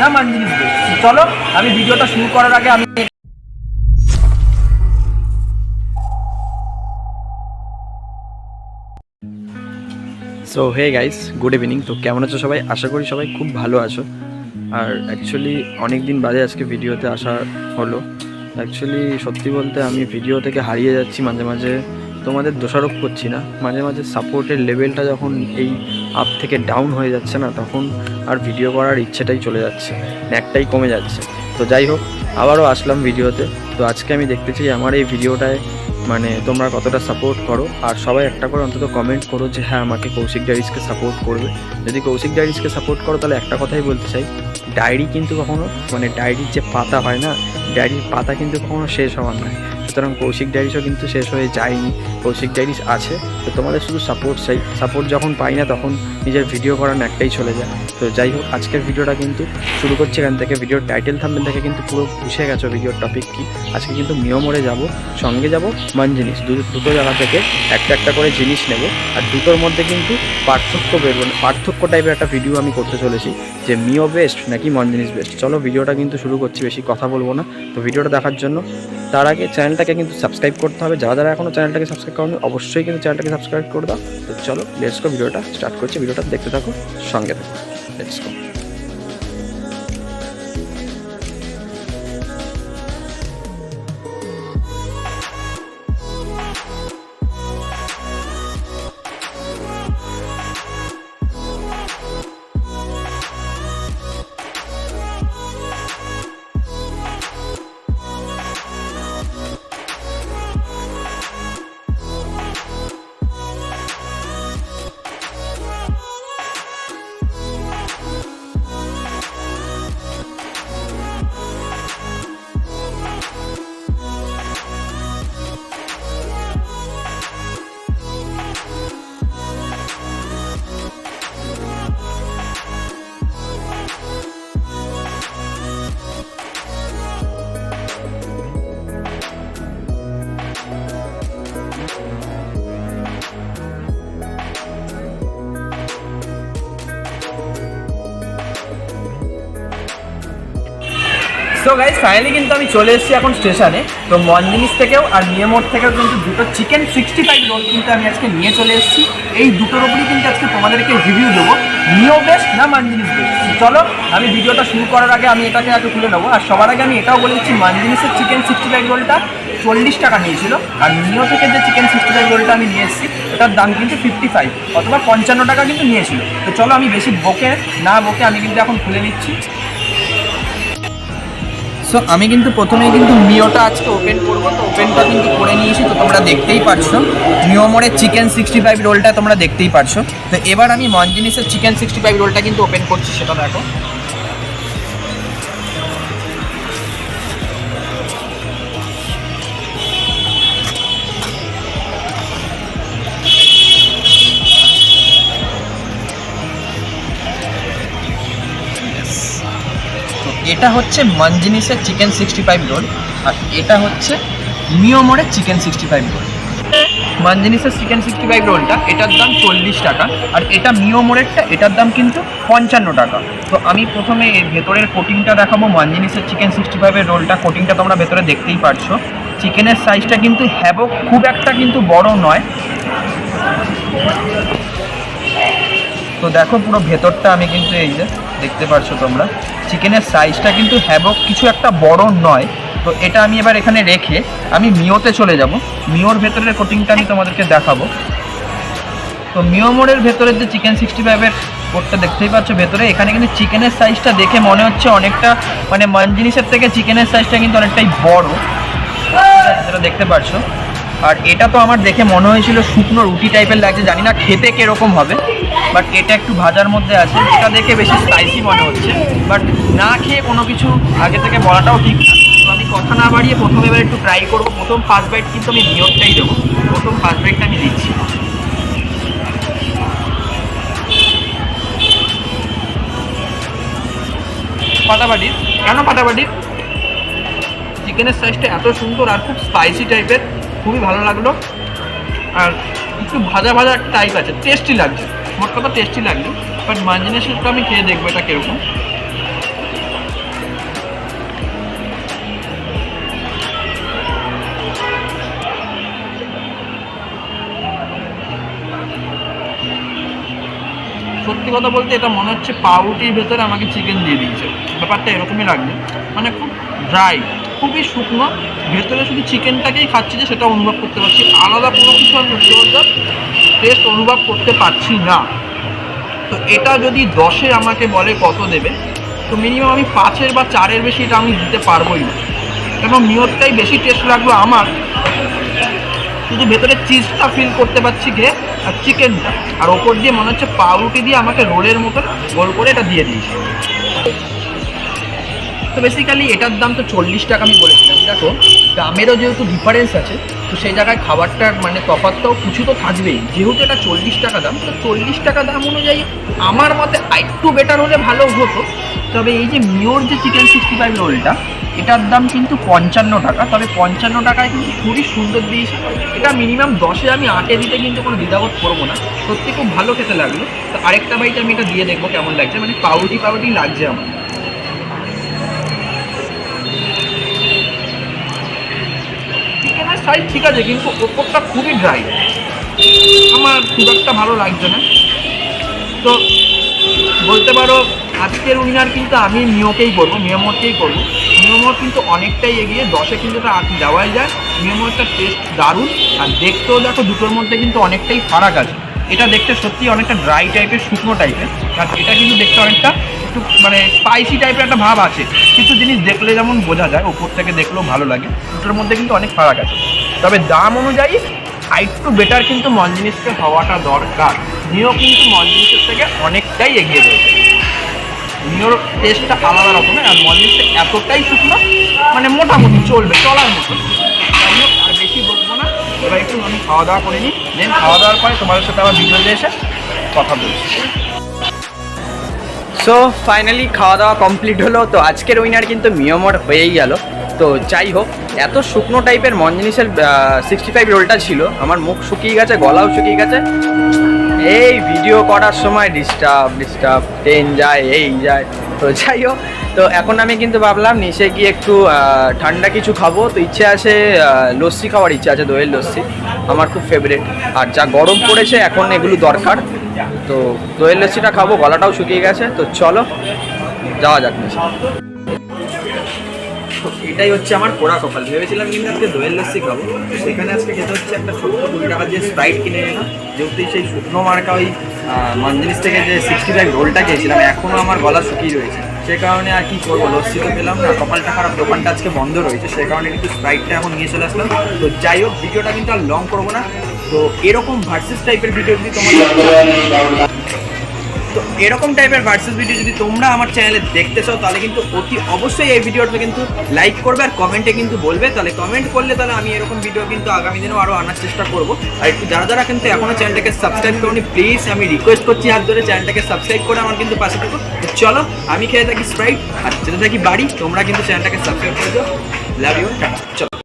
না মানজিনিস চলো, আমি ভিডিওটা শুরু করার আগে আমি so hey guys good evening তো কেমন আছো সবাই? আশা করি সবাই খুব ভালো আছো। আর অ্যাকচুয়ালি অনেক দিন বাদে আজকে ভিডিওতে আসা হলো। অ্যাকচুয়ালি সত্যি বলতে আমি ভিডিও থেকে হারিয়ে যাচ্ছি মাঝে মাঝে। তোমাদের দোষারোপ করছি না। মাঝে মাঝে সাপোর্টের লেভেলটা যখন এই আপ থেকে ডাউন হয়ে যাচ্ছে না, তখন আর ভিডিও করার ইচ্ছেটাই চলে যাচ্ছে ন্যাকটাই কমে যাচ্ছে। তো যাই হোক, আবারও আসলাম ভিডিওতে তো আজকে আমি দেখতে চাই আমার এই ভিডিওটায় মানে তোমরা কতটা সাপোর্ট করো। আর সবাই একটা করে অন্তত কমেন্ট করো যে হ্যাঁ আমাকে কৌশিক ডায়েরিজকে সাপোর্ট করবে। যদি কৌশিক ডায়েরিজকে সাপোর্ট করো, তাহলে একটা কথাই বলতে চাই। ডায়েরি কিন্তু কখনো মানে ডায়েরির যে পাতা হয় না ডায়েরির পাতা কিন্তু কখনো শেষ হওয়ার নয়। সুতরাং কৌশিক ডায়েরিজও কিন্তু শেষ হয়ে যায়নি। কৌশিক ডায়েরিজ আছে, তো তোমাদের শুধু সাপোর্ট চাই সাপোর্ট যখন পাই না তখন নিজের ভিডিও করার একটাই চলে যায়। তো যাই হোক, আজকের ভিডিওটা কিন্তু শুরু করছি এখান থেকে। ভিডিওর টাইটেল থাম্বেল থেকে কিন্তু পুরো বুঝে গেছো ভিডিওর টপিক কি। আজকে কিন্তু মিয়মরে যাব, সঙ্গে যাব মান জিনিস দুটো জায়গা থেকে একটা একটা করে জিনিস নেব। আর দুটোর মধ্যে কিন্তু পার্থক্য বেরোবে। পার্থক্য টাইপের একটা ভিডিও আমি করতে চলেছি, যে মিও বেস্ট নাকি মন জিনিস বেস্ট চলো ভিডিওটা কিন্তু শুরু করছি, বেশি কথা বলব না। তো ভিডিওটা দেখার জন্য, তার আগে চ্যানেলটাকে কিন্তু সাবস্ক্রাইব করতে হবে। যারা যারা এখনও চ্যানেলটাকে সাবস্ক্রাইব করেনি, অবশ্যই কিন্তু চ্যানেলটাকে সাবস্ক্রাইব করে দাও। তো চলো লেটস গো ভিডিওটা স্টার্ট করছি। ভিডিওটা দেখতে থাকো, সঙ্গে থাকো। Let's go so guys finally কিন্তু আমি চলে এসেছি এখন স্টেশনে তো মনজিনিস থেকেও আর নিয়মোর থেকেও কিন্তু দুটো চিকেন সিক্সটি ফাইভ রোল কিন্তু আমি আজকে নিয়ে চলে এসেছি। এই দুটোর ওপরই কিন্তু আজকে তোমাদেরকে রিভিউ দেবো। নিও বেস্ট না মানজিনিস বেস্ট চলো, আমি ভিডিওটা শুরু করার আগে আমি এটাকে আগে খুলে নেব। আর সবার আগে আমি এটাও বলে দিচ্ছি মানজিনিসের চিকেন সিক্সটি ফাইভ রোলটা চল্লিশ টাকা নিয়েছিল। আর নিও থেকে যে চিকেন সিক্সটি ফাইভ রোলটা আমি নিয়ে এসেছি ওটার দাম কিন্তু ফিফটি ফাইভ অথবা পঞ্চান্ন টাকা কিন্তু নিয়েছিল। তো চলো, আমি বেশি বকে না বকে আমি কিন্তু এখন খুলে নিচ্ছি। সো আমি কিন্তু প্রথমে কিন্তু মিওটা আজকে ওপেন করব। তো ওপেনটা কিন্তু করে নিয়েছি, তো তোমরা দেখতেই পারছ। মিওমোরের চিকেন সিক্সটি ফাইভ রোলটা তোমরা দেখতেই পারছ। তো এবার আমি মঞ্জিনিসের চিকেন সিক্সটি ফাইভ রোলটা কিন্তু ওপেন করছি, সেটা দেখো। এটা হচ্ছে মঞ্জিনিসের চিকেন সিক্সটি ফাইভ রোল আর এটা হচ্ছে মিওমোরের চিকেন সিক্সটি ফাইভ রোল মঞ্জিনিসের চিকেন সিক্সটি ফাইভ রোলটা এটার দাম চল্লিশ টাকা আর এটা মিওমোরেরটা এটার দাম কিন্তু পঞ্চান্ন টাকা। তো আমি প্রথমে ভেতরের কোটিংটা দেখাবো, মঞ্জিনিসের চিকেন সিক্সটি ফাইভের রোলটা কোটিংটা তোমরা ভেতরে দেখতেই পারছ। চিকেনের সাইজটা কিন্তু হ্যাবক খুব একটা কিন্তু বড় নয়। তো দেখো পুরো ভেতরটা আমি কিন্তু এই যে দেখতে পারছ তোমরা। চিকেনের সাইজটা কিন্তু হ্যাবক কিছু একটা বড় নয়। তো এটা আমি এবার এখানে রেখে আমি মিওতে চলে যাব। মিওর ভেতরের কোটিংটা আমি তোমাদেরকে দেখাবো। তো মিও মোড়ের ভেতরের যে চিকেন সিক্সটি ফাইভের কোটটা দেখতেই পাচ্ছ, ভেতরে এখানে কিন্তু চিকেনের সাইজটা দেখে মনে হচ্ছে অনেকটা মানে মান জিনিসের থেকে চিকেনের সাইজটা কিন্তু অনেকটাই বড়। যেটা দেখতে পারছ। আর এটা তো আমার দেখে মনে হয়েছিল শুকনো রুটি টাইপের লাগছে, জানি না খেতে কীরকম হবে বাট এটা একটু ভাজার মধ্যে আছে। এটা দেখে বেশি স্পাইসি মনে হচ্ছে বাট না খেয়ে কোনো কিছু আগে থেকে বলাটাও ঠিক না। তো আমি কথা না বাড়িয়ে প্রথমে এবার একটু ট্রাই করব। প্রথম ফার্স্ট বাইট কিন্তু আমি নিয়রটাই দেবো। প্রথম ফার্স্ট বাইটটা আমি দিচ্ছি। পাটাবাটির কেন পাটাবাটির চিকেনের সাইজটা এত সুন্দর আর খুব স্পাইসি টাইপের খুবই ভালো লাগল। আর একটু ভাজা ভাজা টাইপ আছে টেস্টি লাগছে। মোট কথা টেস্টি লাগল বাট মাঞ্জিনেশনটা আমি খেয়ে দেখব এটা কীরকম। সত্যি কথা বলতে এটা মনে হচ্ছে পাউটির ভেতরে আমাকে চিকেন দিয়ে দিয়েছে। ব্যাপারটা এরকমই লাগবে মানে খুব ড্রাই খুবই শুকনো। ভেতরে শুধু চিকেনটাকেই খাচ্ছি যে সেটা অনুভব করতে পারছি। আলাদা কোনো কিছু আমি টেস্ট অনুভব করতে পারছি না। তো এটা যদি দশে আমাকে বলে কত দেবে, তো মিনিমাম আমি পাঁচের বা চারের বেশি এটা আমি দিতে পারবোই না। কেন মিওরটাই বেশি টেস্ট লাগল আমার। শুধু ভেতরে চিজটা ফিল করতে পারছি খেয়ে আর চিকেনটা আর ওপর দিয়ে মনে হচ্ছে পাউরুটি দিয়ে আমাকে রোলের মতন গোল করে এটা দিয়ে দিয়েছে। তো বেসিক্যালি এটার দাম তো চল্লিশ টাকা আমি বলেছিলাম। দেখো, দামেরও যেহেতু ডিফারেন্স আছে, তো সেই জায়গায় খাবারটার মানে তফাৎটাও কিছু তো থাকবেই। যেহেতু এটা চল্লিশ টাকা দাম, তো চল্লিশ টাকা দাম অনুযায়ী আমার মতে আরেকটু বেটার হলে ভালো হতো। তবে এই যে মিওর যে চিকেন সিক্সটি ফাইভ রোলটা এটার দাম কিন্তু পঞ্চান্ন টাকা। তবে পঞ্চান্ন টাকায় কিন্তু খুবই সুন্দর দিয়েছে। এটা মিনিমাম দশে আমি আটে দিতে কিন্তু কোনো দ্বিধাবোধ করব না। সত্যি খুব ভালো খেতে লাগল। তো আরেকটা বাইট আমি এটা দিয়ে দেখব কেমন লাগছে। মানে পাউরুটি পাউরুটি লাগছে আমার। সাইজ ঠিক আছে, কিন্তু ওপরটা খুবই ড্রাই আমার খুব একটা ভালো লাগছে না। তো বলতে পারো, আজকের উইনার কিন্তু আমি মিওকেই করব মিয়ামোরকেই করব। নিয়মর কিন্তু অনেকটাই এগিয়ে, দশে কিন্তু এটা আট দেওয়াই যায়। নিয়মরটা টেস্ট দারুণ, আর দেখতেও দেখো দুটোর মধ্যে কিন্তু অনেকটাই ফারাক আছে। এটা দেখতে সত্যি অনেকটা ড্রাই টাইপের শুকনো টাইপের আর এটা কিন্তু দেখতে অনেকটা একটু মানে স্পাইসি টাইপের একটা ভাব আছে। কিছু জিনিস দেখলে যেমন বোঝা যায়, ওপর থেকে দেখলেও ভালো লাগে। দুটোর মধ্যে কিন্তু অনেক ফারাক আছে। তবে দাম অনুযায়ী আরেকটু বেটার কিন্তু মল জিনিসকে হওয়াটা দরকার। নিও কিন্তু মল জিনিসের থেকে অনেকটাই এগিয়ে রয়েছে। নিওর টেস্টটা আলাদা রকমের, আর মল জিনিসটা এতটাই শুকনো মানে মোটামুটি চলবে, চলার মতো। আর বেশি বকবো না। এবার একটু আমি খাওয়া দাওয়া করে নিই। দেন খাওয়া দাওয়ার পরে তোমাদের সাথে আবার ভিডিওতে এসে কথা বলছি। সো ফাইনালি খাওয়া দাওয়া কমপ্লিট হলো। তো আজকের উইনার কিন্তু মিয়মর হয়েই গেল। তো যাই হোক, এত শুকনো টাইপের মন জিনিসের সিক্সটি ফাইভ রোলটা ছিল। আমার মুখ শুকিয়ে গেছে, গলাও শুকিয়ে গেছে। এই ভিডিও করার সময় ডিস্টার্ব ডিস্টার্ব ট্রেন যায়, এই যায়। তো যাই হোক, তো এখন আমি কিন্তু ভাবলাম, নিচে গিয়ে একটু ঠান্ডা কিছু খাব। তো ইচ্ছে আছে লস্যি খাওয়ার ইচ্ছে আছে, দইয়ের লস্যি। আমার খুব ফেভারিট আর যা গরম পড়েছে, এখন এগুলো দরকার। তো দইয়ের লস্যিটা খাব, গলাটাও শুকিয়ে গেছে, তো চলো, যাওয়া যাক। এটাই হচ্ছে আমার পোড়া কপাল। ভেবেছিলাম কিন্তু আজকে দইয়ের লস্যি খাব। সেখানে আজকে খেতে হচ্ছে একটা ছোট্ট কুড়ি টাকা দিয়ে স্প্রাইট কিনে এলাম যেহেতু সেই শুকনো মার্কা ওই মঞ্জিনিস থেকে যে সিক্সটি ফাইভ রোলটা খেয়েছিলাম এখনও আমার গলা শুকিয়ে রয়েছে। সে কারণে আর কি করব, লস্যি তো পেলাম না, কপালটা খারাপ, দোকানটা আজকে বন্ধ রয়েছে, সে কারণে কিন্তু স্প্রাইটটা এখন নিয়ে চলে আসলাম। তো যাই হোক, ভিডিওটা কিন্তু আর লং করব না। তো এরকম ভার্সেস টাইপের ভিডিও যদি তোমার তো এরকম টাইপের ভার্সেস ভিডিও যদি তোমরা আমার চ্যানেলে দেখতে চাও, তাহলে কিন্তু অতি অবশ্যই এই ভিডিওটা কিন্তু লাইক করবে আর কমেন্টে কিন্তু বলবে। তাহলে কমেন্ট করলে তাহলে আমি এরকম ভিডিও কিন্তু আগামী দিনেও আরও আনার চেষ্টা করব। আর একটু যারা যারা কিন্তু এখনও চ্যানেলটাকে সাবস্ক্রাইব করনি প্লিজ আমি রিকোয়েস্ট করছি হাত ধরে চ্যানেলটাকে সাবস্ক্রাইব করে আমার কিন্তু পাশে থাকো। চলো, আমি খেয়ে থাকি স্প্রাইট আর যেতে থাকি বাড়ি, তোমরা কিন্তু চ্যানেলটাকে সাবস্ক্রাইব করে দিও। লাভ ইউ চলো।